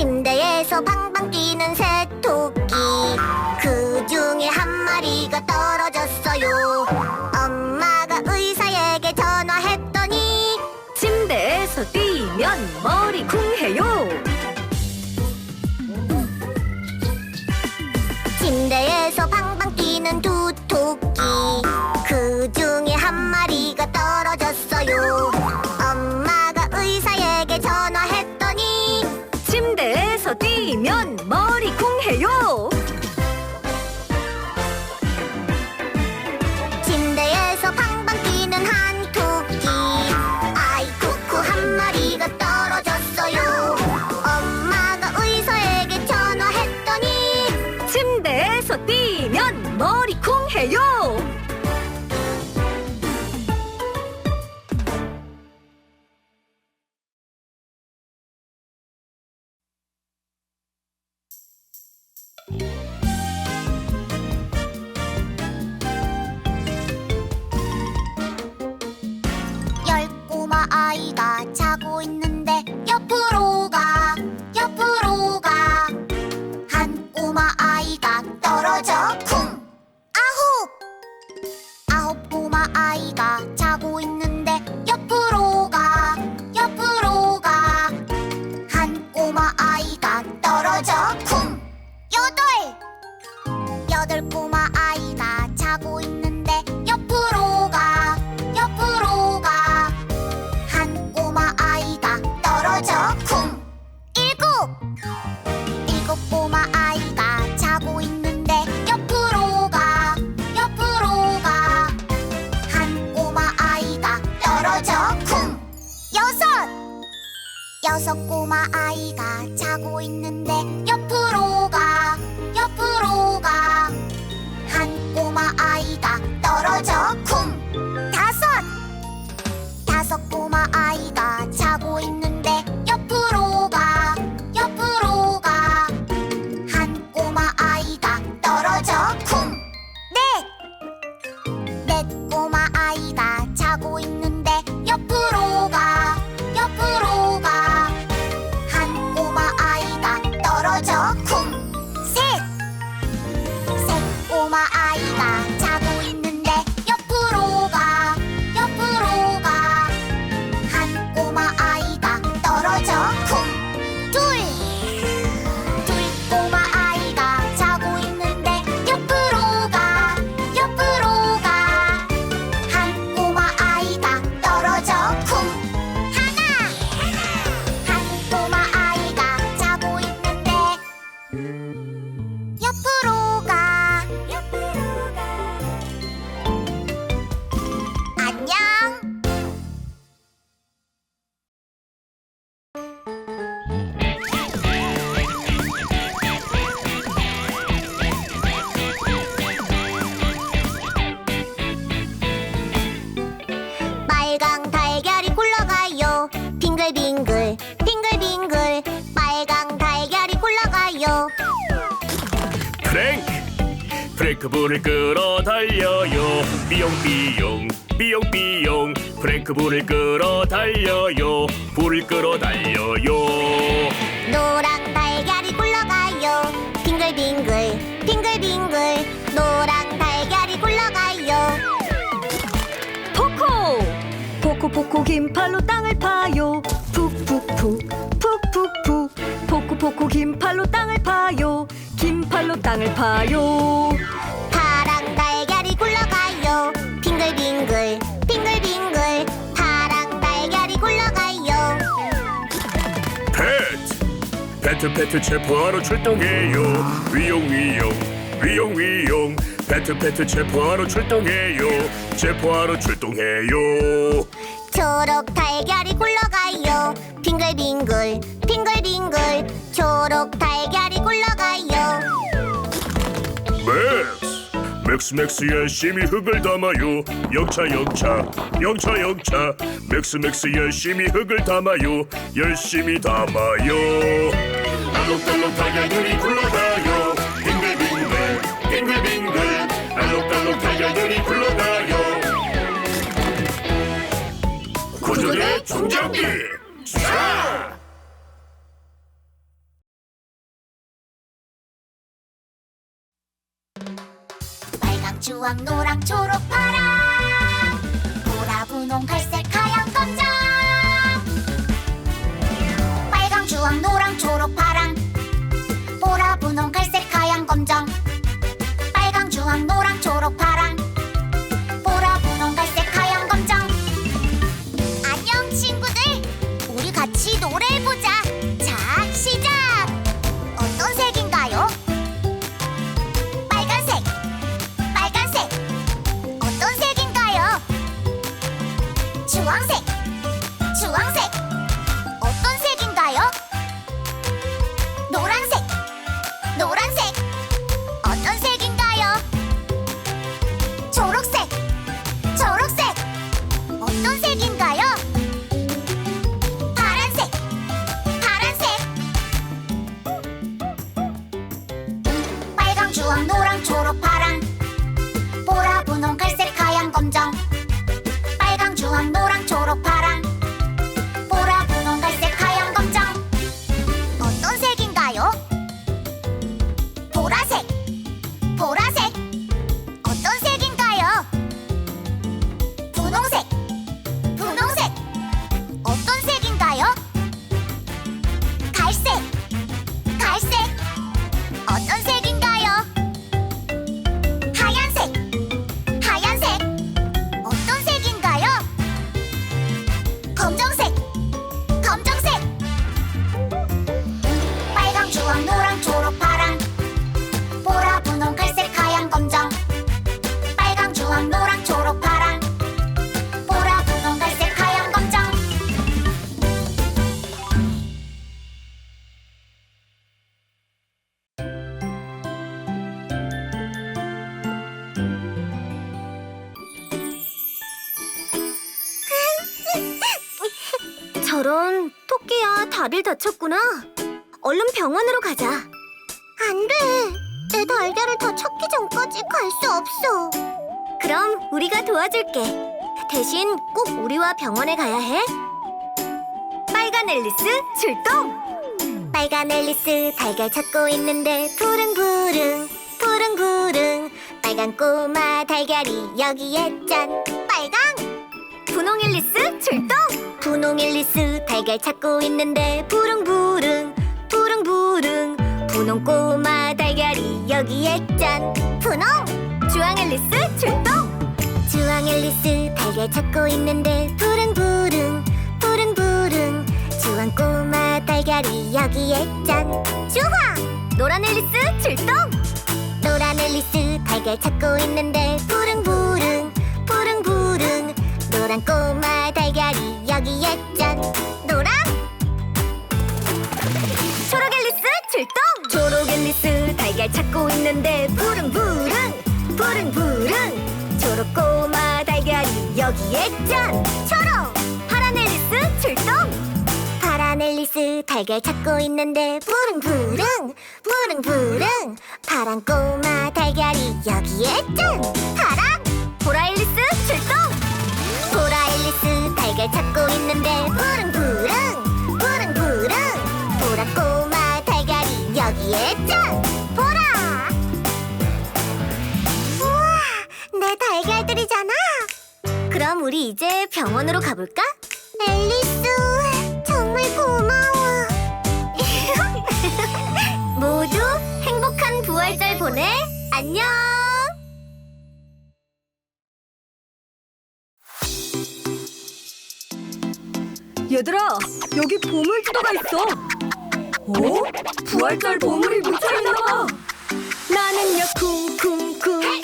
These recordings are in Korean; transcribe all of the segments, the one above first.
침대에서 방방 뛰는 새토끼. 여섯 꼬마 아이가 자고 있는데 옆으로 가 옆으로 가 한 꼬마 아이가 떨어져 브레이크불을 끌어 달려요. 삐용삐용 삐용삐용. 브레이크불을 끌어 달려요. 불을 끌어 달려요. 노랑 달걀이 굴러가요. 빙글빙글 빙글빙글. 노랑 달걀이 굴러가요. 포코! 포코포코 긴 팔로 땅을 파요. 푹푹푹 푹푹푹. 포코포코 긴 팔로 땅을 파요 긴팔로 땅을 파요. 파랑 달걀이 굴러가요. 빙글빙글 빙글빙글 파랑 달걀이 굴러가요. 페트 페트 페트 체포하러 출동해요. 위용 위용 위용 위용. 페트 페트 체포하러 출동해요. 체포하러 출동해요. 초록 달걀이 굴러가요. 빙글빙글 맥스 맥스 맥스 열심히 흙을 담아요. 영차 영차 영차 영차. 맥스 맥스 열심히 흙을 담아요. 열심히 담아요. 알록달록 달걀들이 굴러가요. 빙글빙글 빙글빙글. 알록달록 달걀들이 굴러가요. 구조대 중장비 쏴! 주황 노랑 초록 파랑. 보라 분홍 갈색 다쳤구나. 얼른 병원으로 가자. 안 돼. 내 달걀을 더 찾기 전까지 갈 수 없어. 그럼 우리가 도와줄게. 대신 꼭 우리와 병원에 가야 해. 빨간 앨리스 출동! 빨간 앨리스 달걀 찾고 있는데 부릉부릉 부릉부릉. 빨간 꼬마 달걀이 여기에 짠. 빨강! 분홍 앨리스 출동 분홍 앨리스 달걀 찾고 있는데 부릉부릉 부릉부릉. 분홍 꼬마 달걀이 여기에 짠 분홍! 주황 앨리스 출동! 주황 앨리스 달걀 찾고 있는데 부릉부릉 부릉부릉. 주황 꼬마 달걀이 여기에 짠 주황! 노란 앨리스 출동! 노란 앨리스 달걀 찾고 있는데 부릉부릉 부릉부릉. 노란 꼬마 달걀이 출동! 초록 앨리스 달걀 찾고 있는데 부릉부릉 부릉부릉. 초록 꼬마 달걀이 여기에 짠! 초록! 파란 앨리스 출동! 파란 앨리스 달걀 찾고 있는데 부릉부릉 부릉부릉. 파란 꼬마 달걀이 여기에 짠! 파랑! 보라 앨리스 출동! 보라 앨리스 달걀 찾고 있는데 부릉부릉 그럼 우리 이제 병원으로 가볼까? 앨리스 정말 고마워 모두 행복한 부활절 보내 안녕 얘들아, 여기 보물지도가 있어. 어? 부활절 보물이 묻혀있나 봐. 나는요 쿵쿵쿵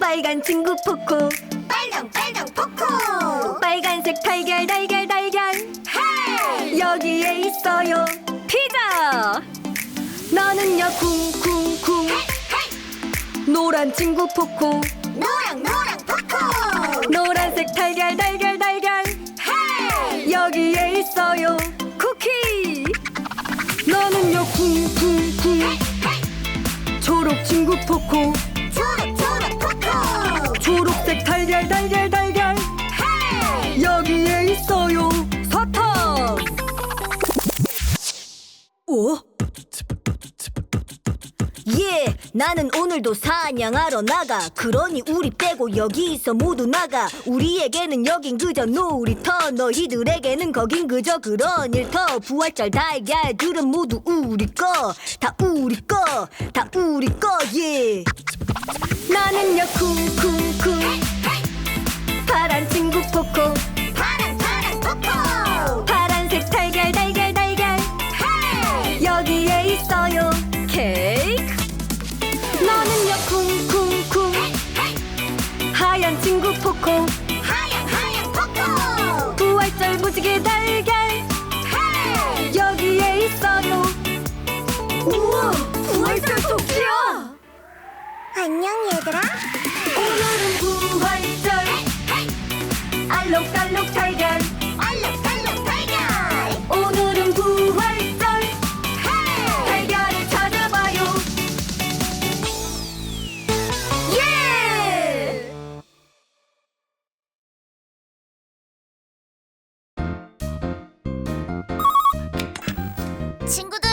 빨간 친구 포코 빨강 빨 강 포코 빨간색 달걀 달걀 달걀. 여기에 있어요. 피자. 나는요 쿵쿵쿵. 노란 친구 포코 노랑 노랑 포코 노란색 달걀 달걀 달걀. 여기에 있어요. 쿠키. 나는요 쿵쿵쿵. 초록 친구 포코 초록 초록 포코 초록색 달걀 달걀 달걀 나는 오늘도 사냥하러 나가. 그러니 우리 빼고 여기서 모두 나가. 우리에게는 여긴 그저 놀이터. 너희들에게는 거긴 그저 그런 일터. 부활절 달걀들은 모두 우리 거. 다 우리 거. 다 우리 거, 예. 나는요, 쿵쿵쿵. 파란 친구 포코. 친구들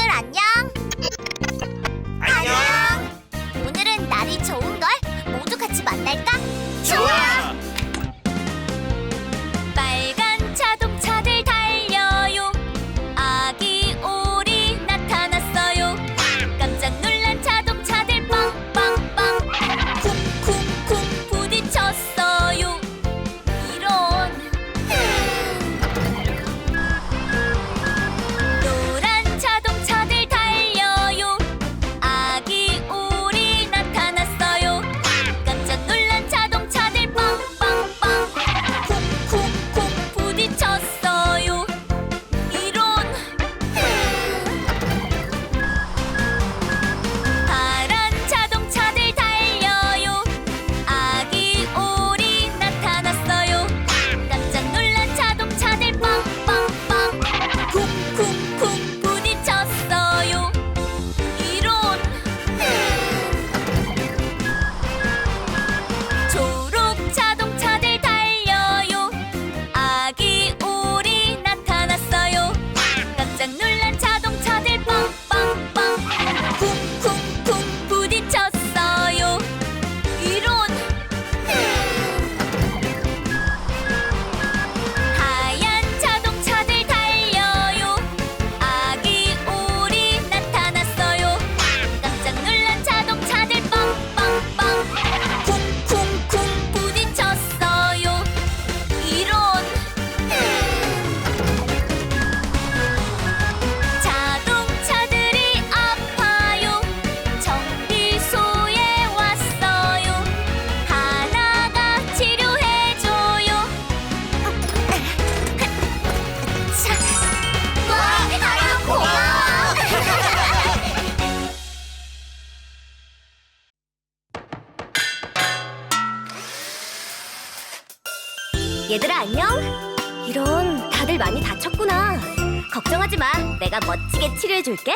내가 멋지게 치료해줄게.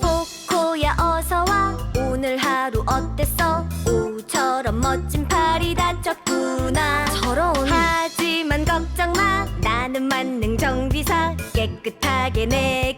포코야 어서와. 오늘 하루 어땠어? 오처럼 멋진 팔이 다쳤구나. 저런 하지만 걱정마. 나는 만능 정비사. 깨끗하게 내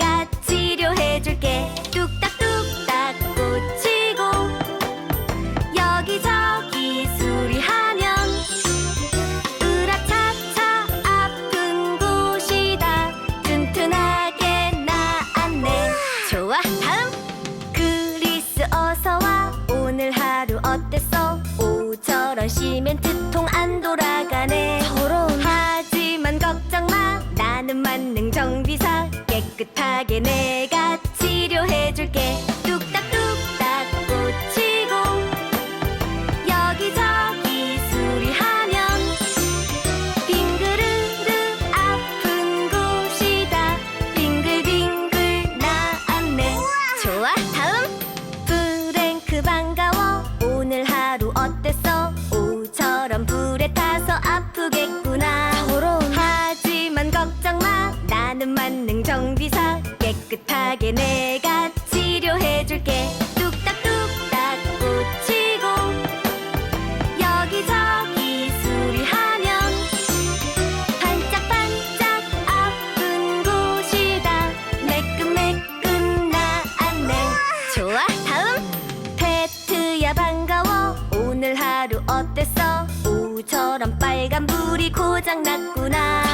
너처럼 빨간 불이 고장났구나.